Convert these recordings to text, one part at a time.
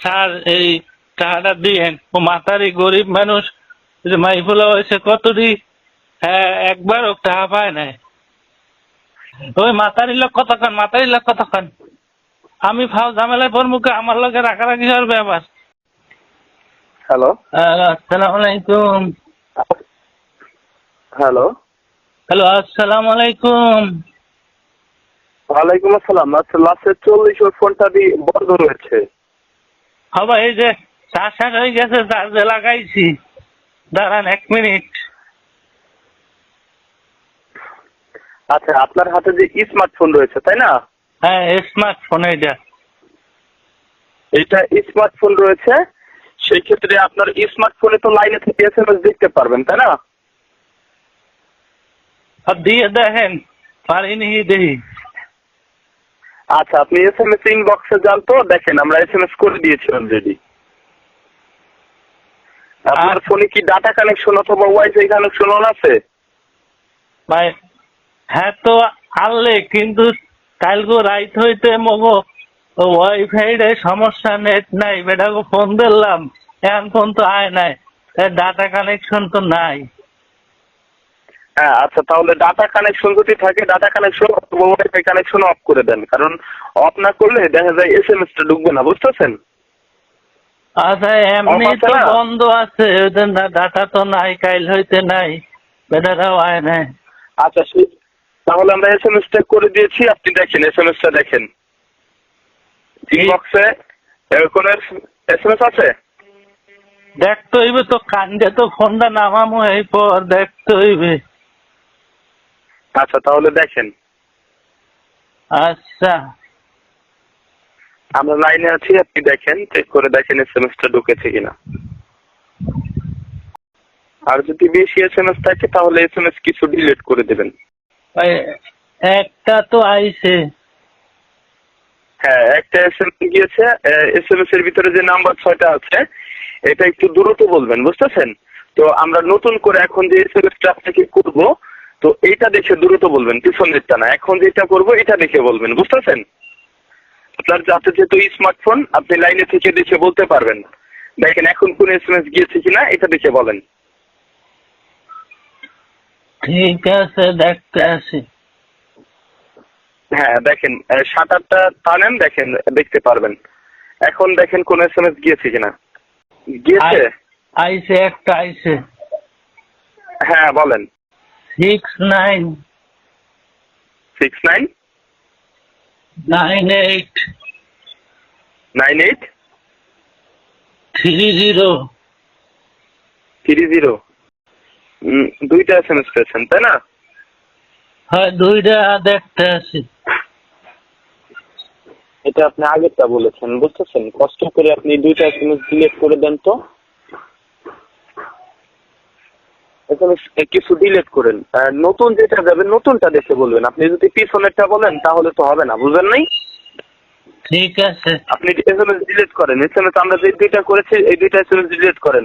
Sir এই টাকাটা দিয়েন। ও মাতারি গরিব মানুষ যে মাইফুলা হয়েছে কতটি? হ্যাঁ একবারও টাকা পায় নাই। ওই মাতারি লোক কতক্ষণ? মাতারি লোক কতক্ষণ? আমি ফাও ঝামেলায় পড়মুখে আমার লোকে রাখারাখি করবে আবার হ্যালো। আসসালামু আলাইকুম। হ্যালো। হ্যালো আসসালামু আলাইকুম। ওয়ালাইকুম আসসালাম। আচ্ছা লাস্টের চল্লিশ ওর ফোনটা বন্ধ রয়েছে। হবে এই যে চার শেষ হয়ে গেছে চার্জে লাগাইছি। দাঁড়ান এক মিনিট। আচ্ছা আপনার হাতে যে স্মার্টফোন রয়েছে তাই না? হ্যাঁ স্মার্টফোন এটা এটা স্মার্টফোন রয়েছে। সেই ক্ষেত্রে আপনার স্মার্টফোনে তো লাইনে থেকে এস এম এস দেখতে পারবেন তাই না? আর দিয়ে দেখেন পারিনি দেখি আচ্ছা আপনি এস এম এস ইনবক্সে যান তো দেখেন আমরা এস এম এস করে দিয়েছি অলরেডি আপনার আচ্ছা। ফোনে কি ডাটা কানেকশন অথবা ওয়াইফাই কানেকশন অন আছে ভাই হ্যাঁ তো আনলে কিন্তু কালকে রাইত হইতে মগো ওয়াইফাই রে সমস্যা নেট নাই বেটাকে ফোন দিলাম এখন ফোন তো আয় নাই ডাটা কানেকশন তো নাই হ্যাঁ আচ্ছা তাহলে ডাটা কানেকশন যদি থাকে data connection wifi connection off করে দেন। কারণ অফ না করলে দেখা যায় এস এম এসটা ঢুকবে না বুঝতেছেন? আচ্ছা এমনি তো বন্ধ আছে ডাটা তো নাই কাইল হইতে নাই বেটারাও আয় নাই। আচ্ছা তাহলে আমরা এস এম এসটা করে দিয়েছি আপনি দেখেন এস এম এসটা দেখেন ইনবক্সে কোন এস এম এস আছে? দেখতে হইবে তো কান্দে তো ফোনটা নামামো এই পর দেখতে হইবে। আচ্ছা তাহলে দেখেন। আচ্ছা। আমরা লাইনে আছি আপনি দেখেন চেক করে দেখেন এস এম এসটা ঢুকেছে কিনা। আর যদি বেশি এস এম এস থাকে তাহলে এস এম এস কিছু ডিলিট করে দেবেন। একটা তো আইছে। হ্যাঁ একটা এস এম এস গিয়েছে এস এম এস এর ভিতরে যে নাম্বার ছয়টা আছে এটা একটু দ্রুত বলবেন বুঝতেছেন? তো আমরা নতুন করে এখন যে এস এম এসটা আপনাকে করব তো এইটা দেখে দ্রুত বলবেন পিছনেরটা না এখন যেটা করব এটা দেখে বলবেন বুঝতেছেন? আপনার যাতে যেহেতু স্মার্টফোন আপনি লাইনে থেকে দেখে বলতে পারবেন। দেখেন এখন কোন এস এম এস গিয়েছে কিনা এটা দেখে বলেন। ঠিক আছে দেখতে আসি। হ্যাঁ দেখেন আহ, সাত আটটা টানেন দেখেন দেখতে পারবেন। এখন দেখেন কোন এস এম এস গিয়েছে কিনা। গিয়েছে? আই- আইছে একটা আইছে হ্যাঁ বলেন। Six nine six nine nine eight nine eight three zero three zero দুইটা এস এম পেয়েছেন তাই না? হয় দুইটা দেখতে এটা আপনি আগেরটা বলেছেন বুঝতেছেন? কষ্ট করে আপনি দুইটা এস এম ডিলিট করে দেন তো? এস কিছু ডিলিট করেন। নতুন যেটা যাবে নতুনটা দেখে বলবেন। আপনি যদি পিছনেরটা বলেন তাহলে তো হবে না। বুঝলেন নাই? ঠিক আছে। আপনি এস এম এস ডিলিট করেন এস এম এস আমরা যে দুইটা করেছি এই দুইটা এস এম এস ডিলিট করেন।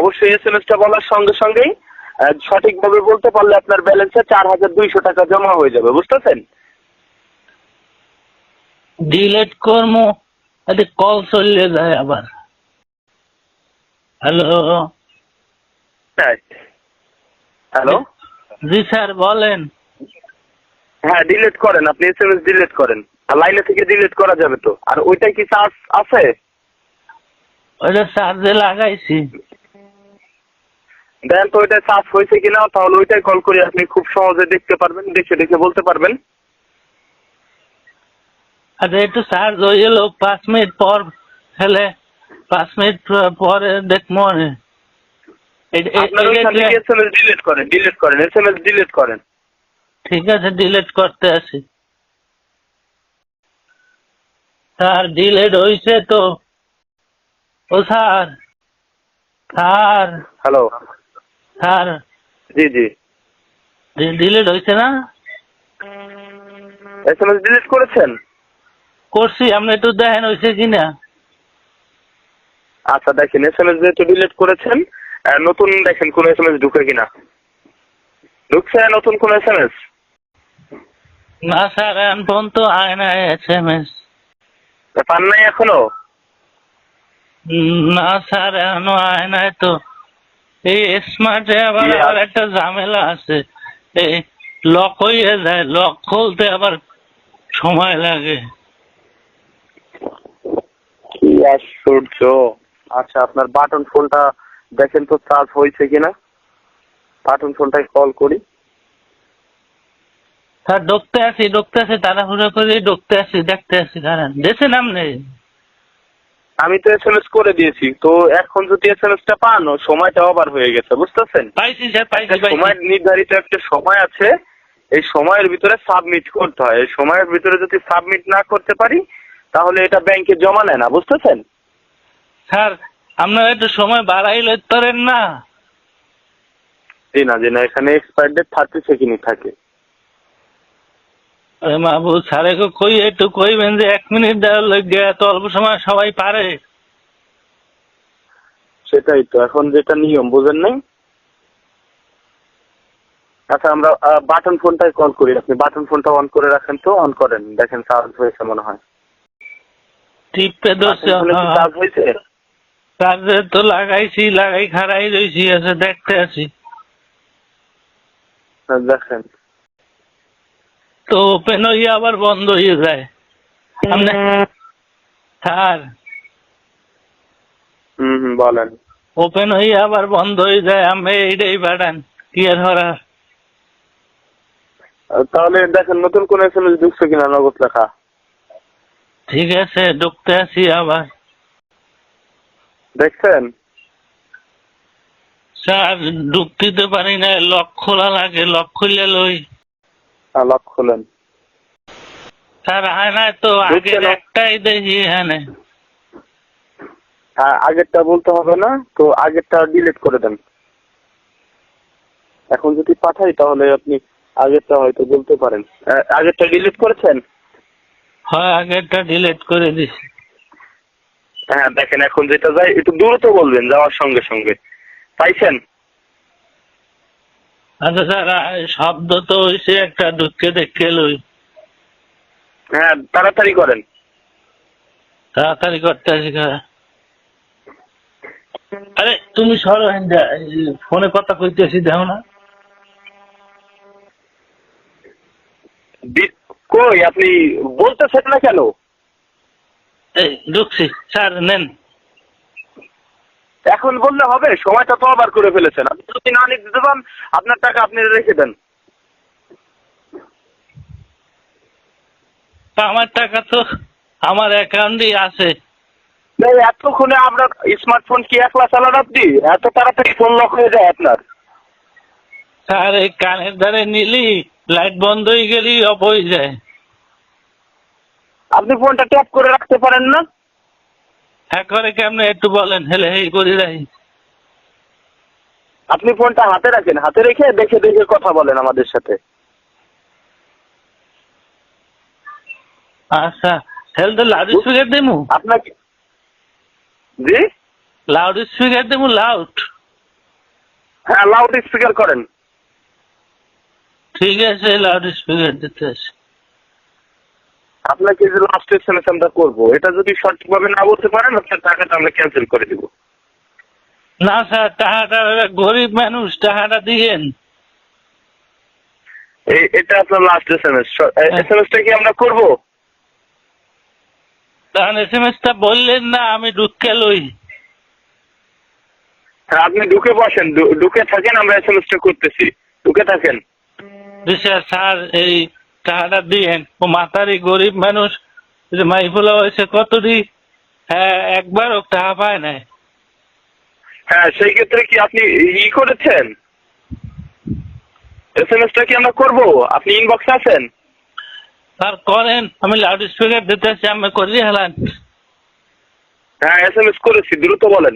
অবশ্যই এস এম এসটা বলার সঙ্গে সঙ্গেই সঠিকভাবে বলতে পারলে আপনার ব্যালেন্সে চার হাজার দুইশো টাকা জমা হয়ে যাবে। বুঝতেছেন? ডিলেট করমু। কল চললে যায় আবার। হ্যালো হ্যালো জি স্যার বলেন। হ্যাঁ ডিলিট করেন আপনি এস এম এস ডিলিট করেন। আর লাইনে থেকে ডিলিট করা যাবে তো। আর ওইটাই কি চার্জ আছে? ওইটা চার্জে লাগাইছি। দেন তো ওইটা চার্জ হয়েছে কিনা তাহলে ওইটাই কল করে আপনি খুব সহজে দেখতে পারবেন দেখে দেখে বলতে পারবেন। আচ্ছা একটু চার্জ হয়ে গেল পাঁচ মিনিট পর হলে পাঁচ মিনিট পরে দেখব এ- এ- এ- আপনার ওইখান এটা- থেকে এস এম এস ডিলিট করেন ডিলিট করেন এস এম এস ডিলিট করেন। ঠিক আছে ডিলেট করতে আসি। স্যার ডিলেট হয়েছে তো। ও স্যার স্যার। হ্যালো। স্যার। জি জি। ডিলেট হয়েছে না? এস এম এস ডিলিট করেছেন? করছি আপনি একটু দেখেন হয়েছে কিনা। আচ্ছা দেখেন এস এম এস যেহেতু ডিলিট করেছেন নতুন দেখেন কোন এস এম এস ঢুকে কিনা। ঢুকছে নতুন কোন এস এম এস না স্যার এখন ফোন তো আয় না এস এম এস পান নাই এখনও? না স্যার এখনও আয় নাই তো। এই স্মার্টে আবার আবার একটা ঝামেলা আছে। এই লক হয়ে যায় লক খুলতে আবার সময় লাগে। কি আশ্চর্য। আচ্ছা আপনার বাটন ফোনটা দেখেন তো চার্জ হয়েছে কিনা। বাটন ফোনটায় কল করি। স্যার ঢুকতে আসি ঢুকতে আসি তাড়াহুড়ো করে ঢুকতে আসি দেখতে আসি দাঁড়ান। দেশে নাম নেই আমি তো এস এম এস করে দিয়েছি তো এখন যদি এস এম এসটা পান সময়টা ওভার হয়ে গেছে বুঝতেছেন? পাইছি স্যার পাইছি সময় নির্ধারিত একটা সময় আছে এই সময়ের ভিতরে সাবমিট করতে হয়। এই সময়ের ভিতরে যদি সাবমিট না করতে পারি তাহলে এটা ব্যাংকে জমা নেয় না বুঝতেছেন? স্যার আপনারা একটু সময় বাড়াইলে পারেন না। জি না জি না এখানে এক্সপায়ার ডেট থার্টি সেকেন্ডই থাকে। আরে মাহবু স্যারে কই একটু কইবেন যে এক মিনিট দেওয়ার লগে এত অল্প সময় সবাই পারে। সেটাই তো এখন যেটা নিয়ম বুঝেন নাই? আচ্ছা আমরা বাটন ফোনটাই কল করি। আপনি বাটন ফোনটা অন করে রাখেন তো অন করেন। দেখেন চার্জ হয়েছে মনে হয়। টিপে ধরছে চার্জ হয়েছে? চার্জে তো লাগাইছি লাগাই খারাই রয়েছি আছে দেখতে আছি। দেখেন। তো ওপেন হয়ে আবার বন্ধ হয়ে যায়। আপনি স্যার। হুম বলেন। ওপেন হয়ে আবার বন্ধ হয়ে যায় আমি এইটাই পাঠান কি আর করার? তাহলে দেখেন নতুন কোন এস এম এস ঢুকছে কিনা নগদ লেখা? ঠিক আছে ঢুকতে আসি আবার। দেখছেন? স্যার ঢুকতে তো পারি না লক খোলা লাগে লক খুললে লই। লক খোলেন। স্যার হয় না তো আগের একটাই দেখি এখানে। হ্যাঁ আগেরটা বলতে হবে না তো আগেরটা ডিলিট করে দেন। এখন যদি পাঠাই তাহলে আপনি আগেরটা হয়তো বলতে পারেন। আগেরটা ডিলিট করেছেন? হ্যাঁ আগেরটা ডিলিট করে দিছি। হ্যাঁ দেখেন এখন যেটা যায় একটু দ্রুত বলবেন যাওয়ার সঙ্গে সঙ্গে। পাইছেন? আচ্ছা স্যার শব্দ তো হয়েছে একটা ঢুকে দেখে লই। হ্যাঁ তাড়াতাড়ি করেন। তাড়াতাড়ি করতে আসি আরে তুমি সরো ফোনে কথা কইতেছি দেখো না। কই আপনি বলতেছেন না কেন? এই ঢুকছি। স্যার নেন। এখন বললে হবে সময়টা তো আবার করে ফেলেছেন। আপনি যদি না নিতে দেবেন আপনার টাকা আপনি রেখে দেন। আমার টাকা তো আমার অ্যাকাউন্টেই আছে। এতক্ষণে আপনার স্মার্টফোন কি একলা চালান আপনি এত তাড়াতাড়ি ফোন লক হয়ে যায় আপনার। স্যার এই কানের ধারে নিলি লাইট বন্ধ হয়ে গেলেই অফ হয়ে যায়। আপনি ফোনটা ট্যাপ করে রাখতে পারেন না? হ্যাঁ করে কেমনে একটু বলেন। হেলে হেই করে রাখি আপনি ফোনটা হাতে রাখেন হাতে রেখে দেখে দেখে কথা বলেন আমাদের সাথে। আচ্ছা হেলে তো লাউড স্পিকার দেবো আপনাকে জি? লাউড স্পিকার দেবো লাউড? হ্যাঁ লাউড স্পিকার করেন। ঠিক আছে লাউড স্পিকার দিতে আছে আপনাকে যে লাস্ট এস এম আমরা করব এটা যদি সঠিকভাবে না বলতে পারেন আপনার টাকাটা আমরা ক্যান্সেল করে দিব। না স্যার টাকাটা গরিব মানুষ টাকাটা দিয়েন। এটা আপনার last S M S S কি আমরা করব? তখন এস এম এসটা বললেন না আমি ঢুকে লই। আপনি ঢুকে বসেন ঢুকে থাকেন আমরা এস এম এসটা করতেছি। ঢুকে থাকেন। স্যার এই টাকাটা দিয়েন। ও মাতারি গরিব মানুষ যে মাইফুলা হয়েছে কতটি হ্যাঁ একবারও টাকা পায় নাই। হ্যাঁ সেই ক্ষেত্রে কি আপনি ই করেছেন? এস এম এসটা কি আমরা করব? আপনি ইনবক্সে আছেন? স্যার করেন আমি লাউড স্পিকার দিতেছি আমি করি হেলান। হ্যাঁ এস এম এস করেছি দ্রুত বলেন।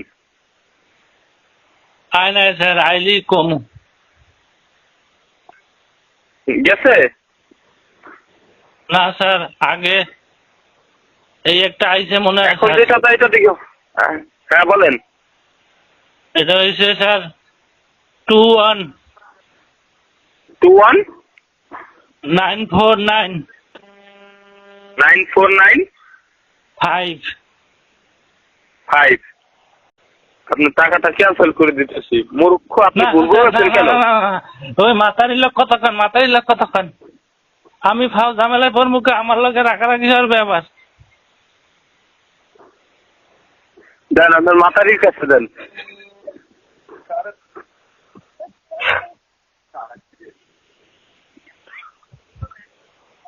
আয় নাই স্যার আইলি কমু। গেছে? না স্যার আগে এই একটা আইসে মনে হয় এখন যেটা তাই এটা হ্যাঁ, হ্যাঁ বলেন। এটা হয়েছে sir two one two one nine four nine nine four nine five five আপনার টাকাটা ক্যান্সেল করে দিতেছি? মূর্খ আপনি ভুল না, বলেছেন না, কেন? ওই মাতারি লোক কতক্ষণ মাতারি লোক কতক্ষণ আমি ফাও ঝামেলায় পর মুখে আমার লোকে রাখারাখি করবে আবার দেন, আপনার মাতারির কাছে দেন।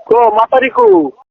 কো মাতারি কো